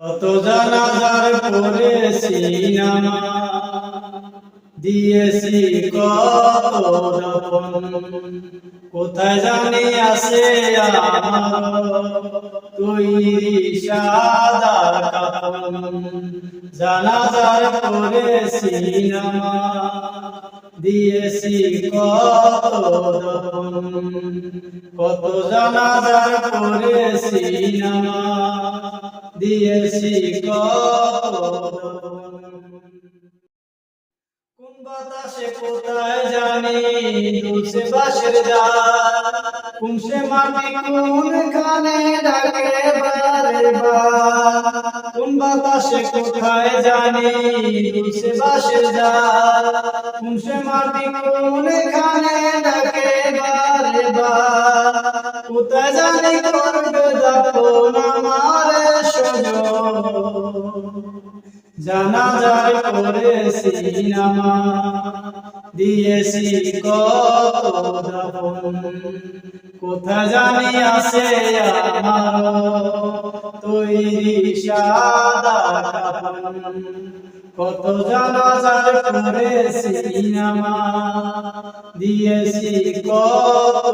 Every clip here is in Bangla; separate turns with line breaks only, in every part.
কত জানাজার পড়েছি দিয়েছি কত কোথায় জানি আমার তৈরি সাদা জানাজার পড়েছি দিয়েছি কত কত জানাজার পড়েছি নামা দিয়েছি কোন বাতাসে কোথায় জানি দুলছে বাসের কোন সে মাটি কোন খানে ডাকে বারে কোন বাতাসে কোথায় জানি দুলছে বাসের কোন সে মাটি কোন খানে ডাকে বারে কোথায় জানি করবে আমার সজন জানা যায় করেছি নামা দিয়েছি কত কোথা জানি আছে আমার। তৈরি সাদা কাপন কত জানা যায় করেছি নামা দিয়েছি কত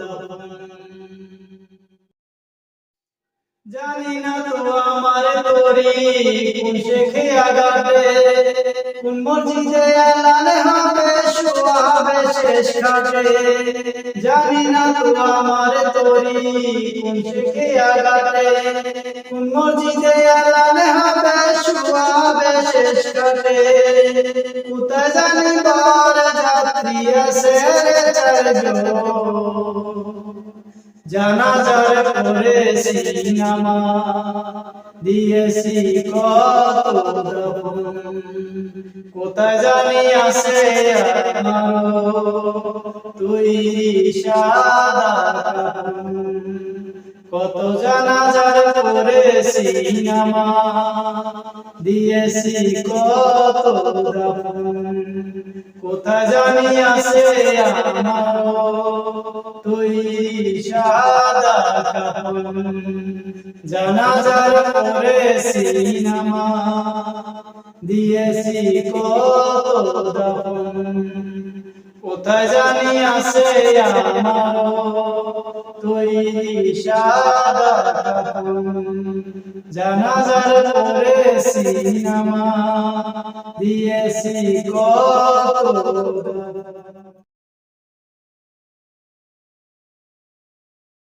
দাপন জানি না তো আমার তোরি, কোন শেখে আগাবে কোন মসজিদে এলানে হবে শোয়াবে শেষ ঘাটে জানি না তো আমার তোরি, কোন শেখে আগাবে কোন মসজিদে এলানে হবে শোয়াবে শেষ ঘাটে কোথায় জানি বর যাত্রী আছে রে চারজন? জানাজার করেছি নামা দিয়েছি কত কোথায় জানি আছে তৈরি সাদা কত জানাজার করেছি নামা দিয়েছি কত কোথায় জানি আছে আমার তৈরি সাদা কাপন জানাজার করেছি নামা দিয়েছি কত কোথায় জানি আছে আমার তৈরি সাদা কাপন জানাজার করেছি নামা দিয়েছি কত